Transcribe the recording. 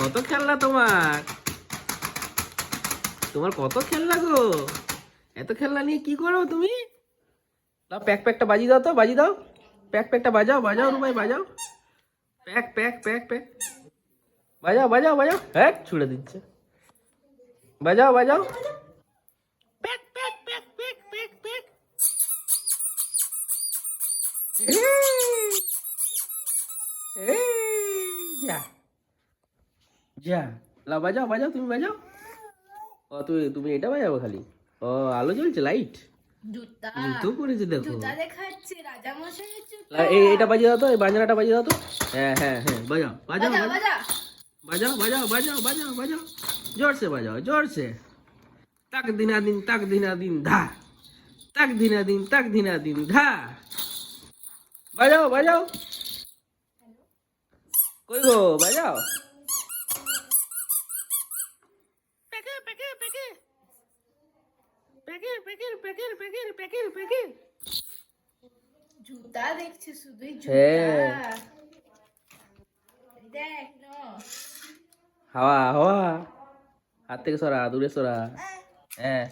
কত খেলনা তোমার? তোমার কত খেলনা গো? এত খেলনা নিয়ে কি করো তুমি? দাও প্যাক প্যাকটা বাজি দাও তো বাজি দাও। প্যাক প্যাকটা বাজাও বাজাও রুমাই, বাজাও। প্যাক প্যাক প্যাক প্যাক বাজাও বাজাও বাজাও। হ্যাঁ ছুড়ে দিচ্ছে। বাজাও বাজাও। Pack pack pack pack pack pack যা। যা। লা বাজাও বাজাও তুমি বাজাও। ও তুমি তুমি এটা বাজাবো খালি? ও আলো জ্বলছে লাইট জুতো। পরেছে এই এটা বাজিয়ে দাও তো এই বাজনাটা বাজিয়ে দাও হ্যাঁ হ্যাঁ হ্যাঁ বাজাও। বাজাও। বাজাও বাজাও বাজাও বাজাও বাজাও। জোরসে বাজাও জোরসে। তাক দিনা দিন তাক দিনা দিন ধা। তাক দিনা দিন তাক দিনা দিন ধা। বাজাও বাজাও। কই গো বাজাও? Packet packet packet packet packet packet জুতা দেখছে শুধুই দেখ হাওয়া হাওয়া। হাত থেকে সরা দূরে সরা। হ্যাঁ।